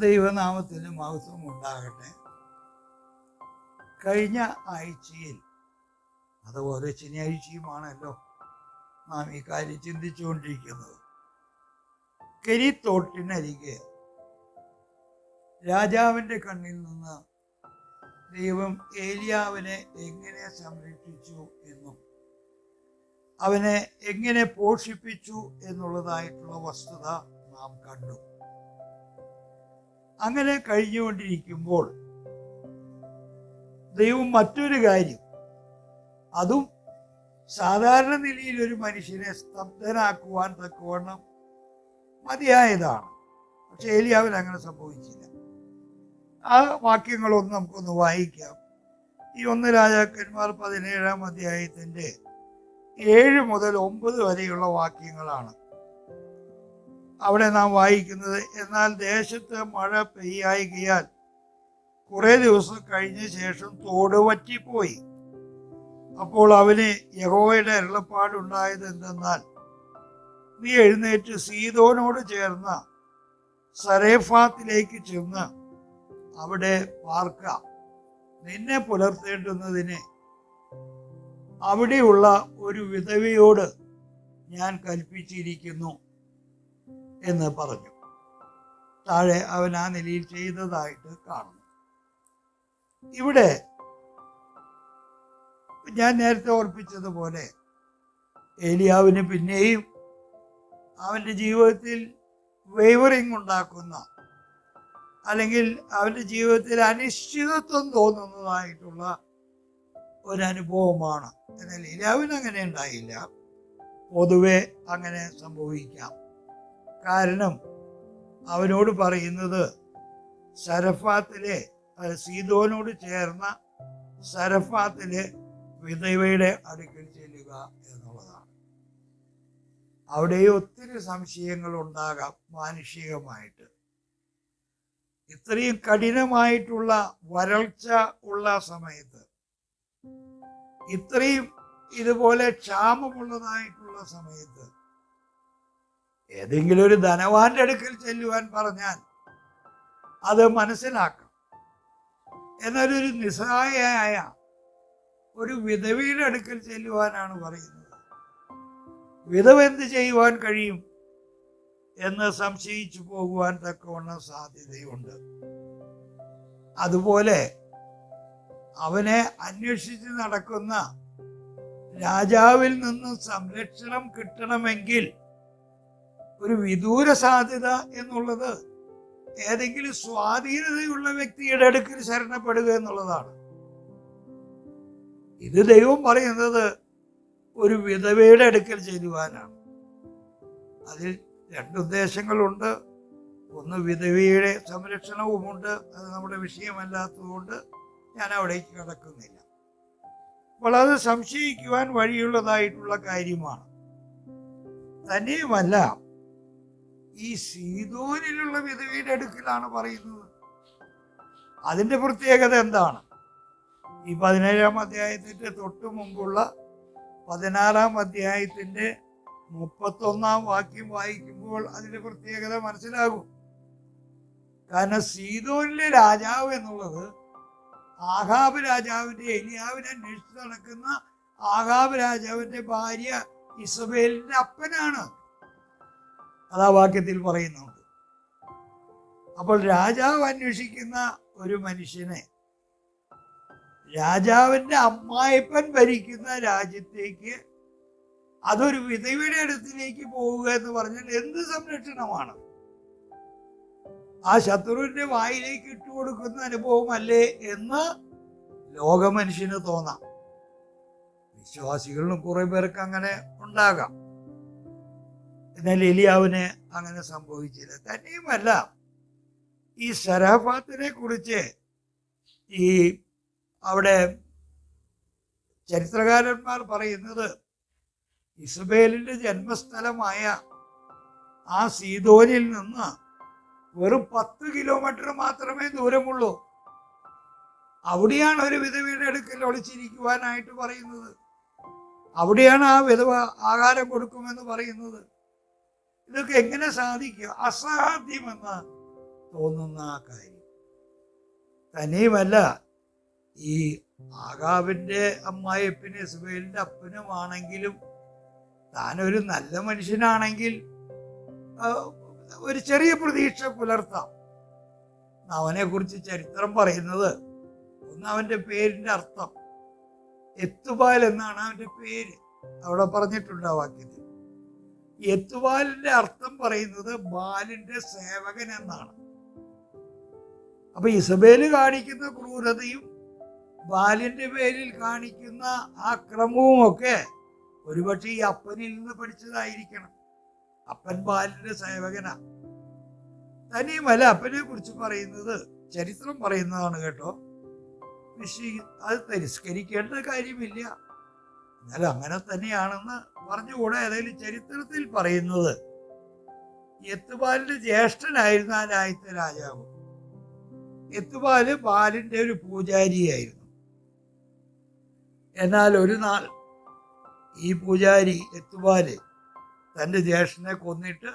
ദൈവനാമത്തിന് മഹത്വം ഉണ്ടാകട്ടെ. കഴിഞ്ഞ ആഴ്ചയിൽ അത് ഓരോ ശനിയാഴ്ചയുമാണല്ലോ നാം ഈ കാര്യം ചിന്തിച്ചുകൊണ്ടിരിക്കുന്നത്. കരിത്തോട്ടിനരികെ രാജാവിന്റെ കണ്ണിൽ നിന്ന് ദൈവം ഏലിയാവിനെ എങ്ങനെ സംരക്ഷിച്ചു എന്നും അവനെ എങ്ങനെ പോഷിപ്പിച്ചു എന്നുള്ളതായിട്ടുള്ള വസ്തുത നാം കണ്ടു. അങ്ങനെ കഴിഞ്ഞുകൊണ്ടിരിക്കുമ്പോൾ ദൈവം മറ്റൊരു കാര്യം. അതും സാധാരണ നിലയിൽ ഒരു മനുഷ്യനെ സ്തബ്ധനാക്കുവാൻ തക്കവണ്ണം മതിയായതാണ്. പക്ഷെ ഏലിയാവിൽ അങ്ങനെ സംഭവിച്ചില്ല. ആ വാക്യങ്ങളൊന്നും നമുക്കൊന്ന് വായിക്കാം. ഈ ഒന്ന് രാജാക്കന്മാർ പതിനേഴാം അധ്യായത്തിന്റെ ഏഴ് മുതൽ ഒമ്പത് വരെയുള്ള വാക്യങ്ങളാണ്. അവിടെ നാം വായിക്കുന്നത് എന്നാൽ ദേശത്ത് മഴ പെയ്യായികയാൽ കുറേ ദിവസം കഴിഞ്ഞ ശേഷം തോട് വറ്റിപ്പോയി. അപ്പോൾ അവന് യഹോവയുടെ അരുളപ്പാടുണ്ടായത് എന്തെന്നാൽ നീ എഴുന്നേറ്റ് സീതോനോട് ചേർന്ന സരേഫാത്തിലേക്ക് ചെന്ന് അവിടെ പാർക്ക. നിന്നെ പുലർത്തേണ്ടുന്നതിന് അവിടെയുള്ള ഒരു വിധവയോട് ഞാൻ കൽപ്പിച്ചിരിക്കുന്നു. എന്ന് പറഞ്ഞു. താഴെ അവൻ ആ നിലയിൽ ചെയ്തതായിട്ട് കാണുന്നു. ഇവിടെ ഞാൻ നേരത്തെ ഓർപ്പിച്ചതുപോലെ ഏലിയാവിന് പിന്നെയും അവന്റെ ജീവിതത്തിൽ വേവറിങ് ഉണ്ടാക്കുന്ന അല്ലെങ്കിൽ അവന്റെ ജീവിതത്തിൽ അനിശ്ചിതത്വം തോന്നുന്നതായിട്ടുള്ള ഒരനുഭവമാണ്. എന്നാൽ ഏലിയാവിന് അങ്ങനെ ഉണ്ടായില്ല. പൊതുവെ അങ്ങനെ സംഭവിക്കാം. കാരണം അവനോട് പറയുന്നത് സരഫാത്തിലെ സീതോനോട് ചേർന്ന സരഫാത്തിലെ വിധവയുടെ അടുക്കൽ ചെല്ലുക എന്നുള്ളതാണ്. അവിടെ ഒത്തിരി സംശയങ്ങൾ ഉണ്ടാകാം മാനുഷികമായിട്ട്. ഇത്രയും കഠിനമായിട്ടുള്ള വരൾച്ച ഉള്ള സമയത്ത് ഇത്രയും ഇതുപോലെ ക്ഷാമമുള്ളതായിട്ടുള്ള സമയത്ത് ഏതെങ്കിലും ഒരു ധനവാന്റെ അടുക്കൽ ചെല്ലുവാൻ പറഞ്ഞാൽ അത് മനസ്സിലാക്കാം എന്നാൽ ഒരു നിസ്സഹായയായ ഒരു വിധവയുടെ അടുക്കൽ ചെല്ലുവാനാണ് പറയുന്നത്. വിധവ എന്ത് ചെയ്യുവാൻ കഴിയും എന്ന് സംശയിച്ചു പോകുവാൻ തക്കവണ്ണം സാധ്യതയുണ്ട്. അതുപോലെ അവനെ അന്വേഷിച്ച് നടക്കുന്ന രാജാവിൽ നിന്ന് സംരക്ഷണം കിട്ടണമെങ്കിൽ ഒരു വിദൂര സാധ്യത എന്നുള്ളത് ഏതെങ്കിലും സ്വാധീനതയുള്ള വ്യക്തിയുടെ അടുക്കൽ ശരണപ്പെടുക എന്നുള്ളതാണ്. ഇത് ദൈവം പറയുന്നത് ഒരു വിധവയുടെ അടുക്കൽ ചെല്ലുവാനാണ്. അതിൽ രണ്ടുദ്ദേശങ്ങളുണ്ട് ഒന്ന് വിധവയുടെ സംരക്ഷണവുമുണ്ട്. അത് നമ്മുടെ വിഷയമല്ലാത്തതുകൊണ്ട് ഞാൻ അവിടേക്ക് കടക്കുന്നില്ല. അപ്പോൾ അത് സംശയിക്കുവാൻ വഴിയുള്ളതായിട്ടുള്ള കാര്യമാണ്. തന്നെയുമല്ല ഈ സീതോനിലുള്ള വിധവയുടെ അടുക്കിലാണ് പറയുന്നത്. അതിന്റെ പ്രത്യേകത എന്താണ്? ഈ പതിനേഴാം അധ്യായത്തിന്റെ തൊട്ടു മുമ്പുള്ള പതിനാറാം അധ്യായത്തിന്റെ മുപ്പത്തൊന്നാം വാക്യം വായിക്കുമ്പോൾ അതിന്റെ പ്രത്യേകത മനസ്സിലാകും. കാരണം സീതോനിലെ രാജാവ് എന്നുള്ളത് ആഹാബ് രാജാവിന്റെ എലിയാവിനെ അന്വേഷിച്ച് നടക്കുന്ന ആഹാബ് രാജാവിന്റെ ഭാര്യ ഇസബേലിന്റെ അപ്പനാണ്. അത് വാക്യത്തിൽ പറയുന്നുണ്ട്. അപ്പോൾ രാജാവ് അന്വേഷിക്കുന്ന ഒരു മനുഷ്യനെ രാജാവിന്റെ അമ്മായിപ്പൻ ഭരിക്കുന്ന രാജ്യത്തേക്ക് അതൊരു വിധവയുടെ അടുത്തിലേക്ക് പോവുക എന്ന് പറഞ്ഞാൽ എന്ത് സംരക്ഷണമാണ്? ആ ശത്രുവിന്റെ വായിലേക്ക് ഇട്ടുകൊടുക്കുന്ന അനുഭവമല്ലേ എന്ന് ലോകമനുഷ്യന് തോന്നാം. വിശ്വാസികളിലും കുറേ പേർക്ക് അങ്ങനെ ഉണ്ടാകാം. എന്നാൽ എലിയാവിന് അങ്ങനെ സംഭവിച്ചില്ല. തന്നെയുമല്ല ഈ സരാഫാത്തിനെ കുറിച്ച് ഈ അവിടെ ചരിത്രകാരന്മാർ പറയുന്നത് ഇസബേലിന്റെ ജന്മസ്ഥലമായ ആ സീതോനിൽ നിന്ന് വെറും പത്ത് കിലോമീറ്റർ മാത്രമേ ദൂരമുള്ളൂ. അവിടെയാണ് ഒരു വിധവയുടെ അടുക്കൽ ഒളിച്ചിരിക്കുവാനായിട്ട് പറയുന്നത്. അവിടെയാണ് ആ വിധവ ആഹാരം കൊടുക്കുമെന്ന് പറയുന്നത്. ഇതൊക്കെ എങ്ങനെ സാധിക്കും? അസാധ്യമെന്ന് തോന്നുന്ന ആ കാര്യം. തനിയുമല്ല ഈ ആകാവിന്റെ അമ്മായിപ്പിന് ഇസ്ബേലിന്റെ അപ്പനുമാണെങ്കിലും താനൊരു നല്ല മനുഷ്യനാണെങ്കിൽ ഒരു ചെറിയ പ്രതീക്ഷ പുലർത്താം. അവനെ കുറിച്ച് ചരിത്രം പറയുന്നത് ഒന്ന് അവന്റെ പേരിന്റെ അർത്ഥം. എത്തുപാൽ എന്നാണ് അവന്റെ പേര്. അവിടെ പറഞ്ഞിട്ടുണ്ട് ആ വാക്യത്തിൽ? എത്തുപാലിന്റെ അർത്ഥം പറയുന്നത് ബാലിന്റെ സേവകൻ എന്നാണ്. അപ്പൊ ഇസബേൽ കാണിക്കുന്ന ക്രൂരതയും ബാലിന്റെ പേരിൽ കാണിക്കുന്ന ആക്രമവും ഒക്കെ ഒരുപക്ഷെ ഈ അപ്പനിൽ നിന്ന് പഠിച്ചതായിരിക്കണം. അപ്പൻ ബാലിന്റെ സേവകനാ. തനിയുമല്ല അപ്പനെ കുറിച്ച് പറയുന്നത് ചരിത്രം പറയുന്നതാണ് കേട്ടോ. വിശ്വ അത് തിരസ്കരിക്കേണ്ട കാര്യമില്ല. എന്നാൽ അങ്ങനെ തന്നെയാണെന്ന് പറഞ്ഞുകൂടെ? ഏതായാലും ചരിത്രത്തിൽ പറയുന്നത് എത്തുപാലിന്റെ ജ്യേഷ്ഠനായിരുന്നു ആ രാജ്യത്തെ രാജാവ്. എത്തുപാൽ ബാലിന്റെ ഒരു പൂജാരിയായിരുന്നു. എന്നാൽ ഒരു നാൾ ഈ പൂജാരി എത്തുപാൽ തന്റെ ജ്യേഷ്ഠനെ കൊന്നിട്ട്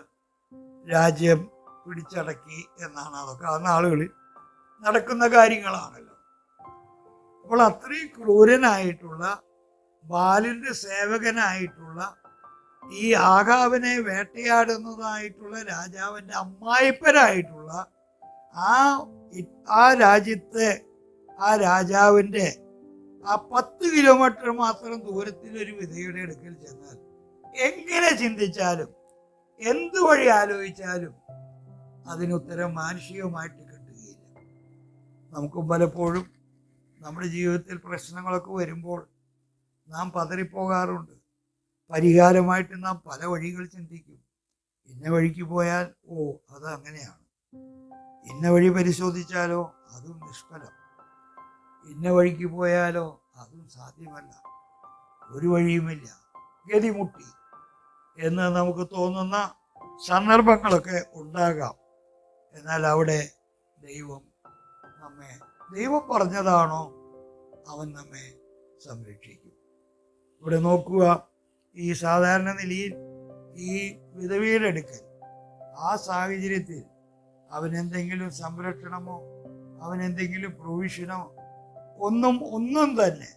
രാജ്യം പിടിച്ചടക്കി എന്നാണ് അതൊക്കെ. ആ നാളുകളിൽ നടക്കുന്ന കാര്യങ്ങളാണല്ലോ. അപ്പോൾ അത്രയും ക്രൂരനായിട്ടുള്ള ബാലിന്റെ സേവകനായിട്ടുള്ള ഈ ആകാവിനെ വേട്ടയാടുന്നതായിട്ടുള്ള രാജാവിന്റെ അമ്മായിപ്പരായിട്ടുള്ള ആ ആ രാജ്യത്തെ ആ രാജാവിന്റെ ആ പത്ത് കിലോമീറ്റർ മാത്രം ദൂരത്തിൽ ഒരു വിധയുടെ അടുക്കൽ ചെന്നാൽ എങ്ങനെ ചിന്തിച്ചാലും എന്ത് വഴി ആലോചിച്ചാലും അതിനുത്തരം മാനുഷികമായിട്ട് കിട്ടുകയില്ല. നമുക്കും പലപ്പോഴും നമ്മുടെ ജീവിതത്തിൽ പ്രശ്നങ്ങളൊക്കെ വരുമ്പോൾ നാം പതറിപ്പോകാറുണ്ട്. പരിഹാരമായിട്ട് നാം പല വഴികൾ ചിന്തിക്കും. ഇന്ന വഴിക്ക് പോയാൽ ഓ അത് അങ്ങനെയാണ്. ഇന്ന വഴി പരിശോധിച്ചാലോ അതും നിഷ്ഫലം. ഇന്ന വഴിക്ക് പോയാലോ അതും സാധ്യമല്ല. ഒരു വഴിയുമില്ല. ഗതിമുട്ടി എന്ന് നമുക്ക് തോന്നുന്ന സന്ദർഭങ്ങളൊക്കെ ഉണ്ടാകാം. എന്നാൽ അവിടെ ദൈവം നമ്മെ ദൈവം പറഞ്ഞതാണോ? അവൻ നമ്മെ സംരക്ഷിക്കും. ഇവിടെ നോക്കുക. ഈ സാധാരണ നിലയിൽ ഈ വിധവയുടെ ആ സാഹചര്യത്തിൽ അവൻ എന്തെങ്കിലും സംരക്ഷണമോ അവൻ എന്തെങ്കിലും പ്രൊവിഷനോ ഒന്നും ഒന്നും തന്നെ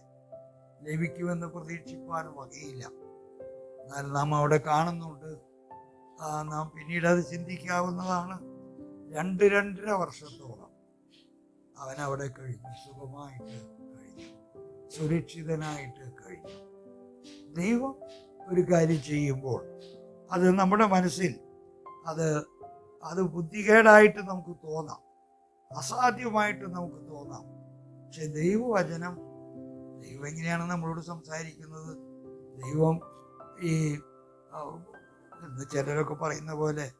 ലഭിക്കുമെന്ന് പ്രതീക്ഷിക്കുവാൻ വകയില്ല. എന്നാൽ നാം അവിടെ കാണുന്നുണ്ട്. നാം പിന്നീട് അത് ചിന്തിക്കാവുന്നതാണ്. രണ്ട് രണ്ടര വർഷത്തോളം അവൻ അവിടെ കഴിഞ്ഞു. സുഖമായിട്ട് കഴിഞ്ഞു. സുരക്ഷിതനായിട്ട് കഴിഞ്ഞു. ദൈവം ഒരു കാര്യം ചെയ്യുമ്പോൾ അത് നമ്മുടെ മനസ്സിൽ അത് അത് ബുദ്ധികേടായിട്ട് നമുക്ക് തോന്നാം. അസാധ്യമായിട്ട് നമുക്ക് തോന്നാം. പക്ഷെ ദൈവവചനം ദൈവം എങ്ങനെയാണ് നമ്മളോട് സംസാരിക്കുന്നത്? ദൈവം ഈ ചിലരൊക്കെ പറയുന്ന പോലെ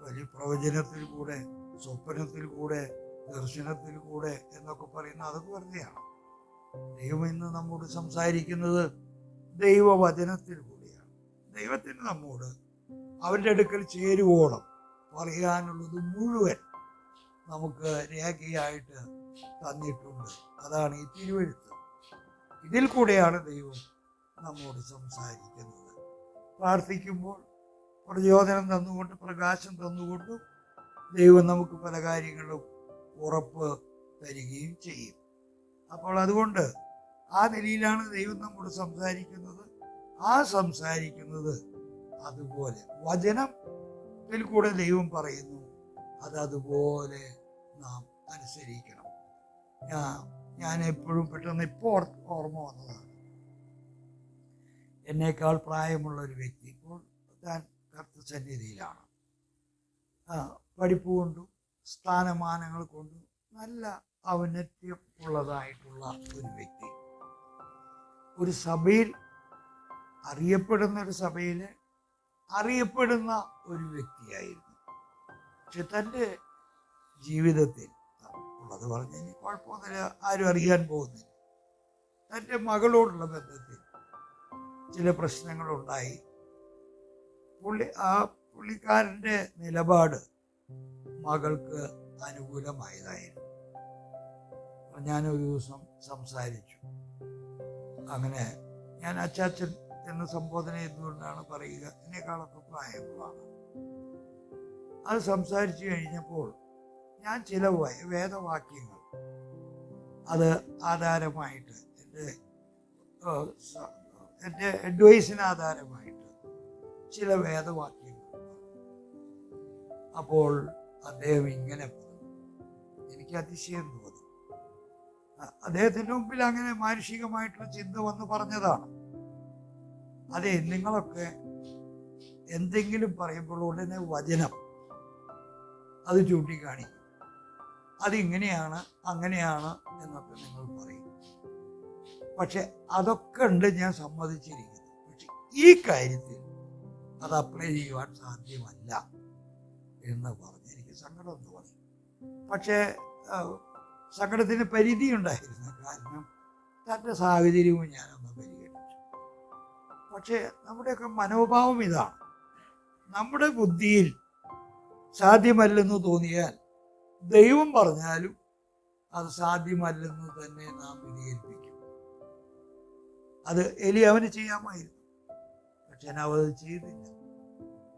വലിയ പ്രവചനത്തിൽ കൂടെ സ്വപ്നത്തിൽ കൂടെ ദർശനത്തിൽ കൂടെ എന്നൊക്കെ പറയുന്ന അതൊക്കെ വെറുതെയാണ് ദൈവം ഇന്ന് നമ്മോട് സംസാരിക്കുന്നത് ദൈവവചനത്തിൽ കൂടിയാണ്. ദൈവത്തിന് നമ്മോട് അവന്റെ അടുക്കൽ ചേരുവോളം പറയാനുള്ളത് മുഴുവൻ നമുക്ക് രേഖയായിട്ട് തന്നിട്ടുണ്ട്. അതാണ് ഈ തിരുവഴുത്ത്. ഇതിൽ കൂടെയാണ് ദൈവം നമ്മോട് സംസാരിക്കുന്നത്. പ്രാർത്ഥിക്കുമ്പോൾ പ്രചോദനം തന്നുകൊണ്ട് പ്രകാശം തന്നുകൊണ്ടും ദൈവം നമുക്ക് പല കാര്യങ്ങളും ഉറപ്പ് തരികയും ചെയ്യും. അപ്പോൾ അതുകൊണ്ട് ആ നിലയിലാണ് ദൈവം നമ്മോട് സംസാരിക്കുന്നത്. ആ സംസാരിക്കുന്നത് അതുപോലെ വചനത്തിൽ കൂടെ ദൈവം പറയുന്നു. അത് അതുപോലെ നാം അനുസരിക്കണം. ഞാൻ ഞാൻ എപ്പോഴും പെട്ടെന്ന് ഇപ്പോൾ ഓർമ്മ വന്നതാണ്. എന്നേക്കാൾ പ്രായമുള്ള ഒരു വ്യക്തി ഇപ്പോൾ താൻ കർത്തസന്നിധിയിലാണ് പഠിപ്പ് കൊണ്ടും സ്ഥാനമാനങ്ങൾ കൊണ്ടും നല്ല ഔന്നത്യം ഉള്ളതായിട്ടുള്ള ഒരു വ്യക്തി. ഒരു സഭയിൽ അറിയപ്പെടുന്ന ഒരു സഭയിൽ അറിയപ്പെടുന്ന ഒരു വ്യക്തിയായിരുന്നു. പക്ഷെ തന്റെ ജീവിതത്തിൽ ഉള്ളത് പറഞ്ഞു കഴിഞ്ഞാൽ കുഴപ്പമൊന്നുമില്ല ആരും അറിയാൻ പോകുന്നില്ല. തന്റെ മകളോടുള്ള ബന്ധത്തിൽ ചില പ്രശ്നങ്ങളുണ്ടായി. പുള്ളി ആ പുള്ളിക്കാരന്റെ നിലപാട് മകൾക്ക് അനുകൂലമായതായിരുന്നു. ഞാനൊരു ദിവസം സംസാരിച്ചു. അങ്ങനെ ഞാൻ അച്ചാച്ചൻ എന്ന സംബോധന ചെയ്തുകൊണ്ടാണ് പറയുക? എന്നെക്കാളൊക്കെ പ്രായമുള്ളതാണ്. അത് സംസാരിച്ചു കഴിഞ്ഞപ്പോൾ ഞാൻ ചില വേദവാക്യങ്ങൾ അത് ആധാരമായിട്ട് എന്റെ എന്റെ അഡ്വൈസിന് ആധാരമായിട്ട് ചില വേദവാക്യങ്ങൾ അപ്പോൾ അദ്ദേഹം ഇങ്ങനെ പറഞ്ഞു. എനിക്ക് അതിശയം തോന്നി. അദ്ദേഹത്തിന്റെ മുമ്പിൽ അങ്ങനെ മാനുഷികമായിട്ടുള്ള ചിന്ത വന്ന് പറഞ്ഞതാണ്. അതെ നിങ്ങളൊക്കെ എന്തെങ്കിലും പറയുമ്പോൾ ഉടനെ വചനം അത് ചൂണ്ടിക്കാണിക്കും. അതിങ്ങനെയാണ് അങ്ങനെയാണ് എന്നൊക്കെ നിങ്ങൾ പറയും. പക്ഷെ അതൊക്കെ ഉണ്ട് ഞാൻ സമ്മതിച്ചിരിക്കുന്നു. പക്ഷെ ഈ കാര്യത്തിൽ അത് അപ്ലൈ ചെയ്യുവാൻ സാധ്യമല്ല എന്ന് പറഞ്ഞ് എനിക്ക് സങ്കടം തോന്നി. പക്ഷേ സങ്കടത്തിന് പരിധി ഉണ്ടായിരുന്നു കാരണം തന്റെ സാഹചര്യവും ഞാനൊന്ന് പരിഗണിച്ചു. പക്ഷേ നമ്മുടെയൊക്കെ മനോഭാവം ഇതാണ്. നമ്മുടെ ബുദ്ധിയിൽ സാധ്യമല്ലെന്ന് തോന്നിയാൽ ദൈവം പറഞ്ഞാലും അത് സാധ്യമല്ലെന്ന് തന്നെ നാം വിധികരിപ്പിക്കും അത് എലി അവന് ചെയ്യാമായിരുന്നു. പക്ഷെ അവത് ചെയ്തില്ല.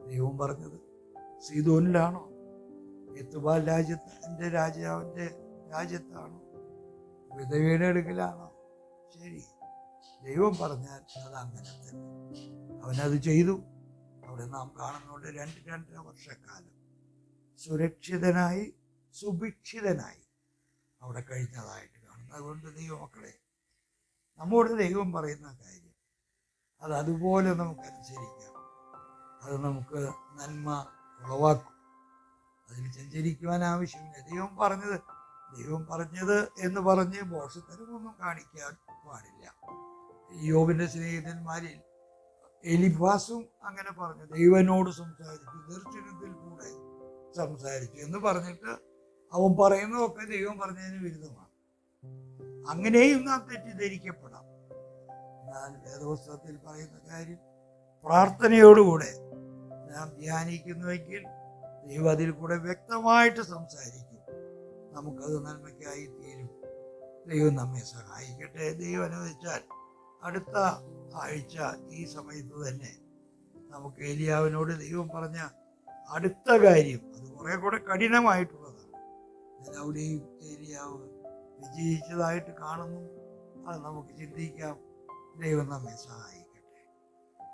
ദൈവം പറഞ്ഞത് സീതോനിലാണോ എത്തുബാൽ രാജ്യത്ത് എന്റെ രാജാവിന്റെ രാജ്യത്താണോ. വിധവയുടെ അടുക്കലാണോ. ശരി. ദൈവം പറഞ്ഞാൽ അത് അങ്ങനെ തന്നെ. അവനത് ചെയ്തു. അവിടെ നാം കാണുന്നുണ്ട് രണ്ട് രണ്ടര വർഷക്കാലം. സുരക്ഷിതനായി സുഭിക്ഷിതനായി അവിടെ കഴിഞ്ഞതായിട്ട് കാണുന്നു. അതുകൊണ്ട് ദൈവമക്കളെ നമ്മോട് ദൈവം പറയുന്ന കാര്യം അത് അതുപോലെ നമുക്ക് അനുസരിക്കാം. അത് നമുക്ക് നന്മ ഉളവാക്കും. അതിൽ സഞ്ചരിക്കുവാൻ ആവശ്യമില്ല. ദൈവം പറഞ്ഞത് ദൈവം പറഞ്ഞത് എന്ന് പറഞ്ഞ് മോശത്തരമൊന്നും കാണിക്കാൻ പാടില്ല. യോബിന്റെ സ്നേഹിതന്മാരിൽ എലിഫാസും അങ്ങനെ പറഞ്ഞു. ദൈവനോട് സംസാരിച്ചു ദർശനത്തിൽ കൂടെ സംസാരിച്ചു എന്ന് പറഞ്ഞിട്ട് അവൻ പറയുന്നതൊക്കെ ദൈവം പറഞ്ഞതിന് വിരുദ്ധമാണ്. അങ്ങനെയും നാം തെറ്റിദ്ധരിക്കപ്പെടാം. എന്നാൽ വേദപുസ്തകത്തിൽ പറയുന്ന കാര്യം പ്രാർത്ഥനയോടുകൂടെ നാം ധ്യാനിക്കുന്നുവെങ്കിൽ ദൈവം അതിൽ കൂടെ വ്യക്തമായിട്ട് സംസാരിക്കും. നമുക്കത് നന്മയ്ക്കായി തീരും. ദൈവം നമ്മെ സഹായിക്കട്ടെ. ദൈവം അനുവദിച്ചാൽ അടുത്ത ആഴ്ച ഈ സമയത്ത് തന്നെ നമുക്ക് ഏലിയാവിനോട് ദൈവം പറഞ്ഞ അടുത്ത കാര്യം അത് കുറെ കൂടെ കഠിനമായിട്ടുള്ളതാണ്. ഞാൻ അവിടെയും ഏലിയാവ് വിജയിച്ചതായിട്ട് കാണുന്നു. അത് നമുക്ക് ചിന്തിക്കാം. ദൈവം നമ്മെ സഹായിക്കും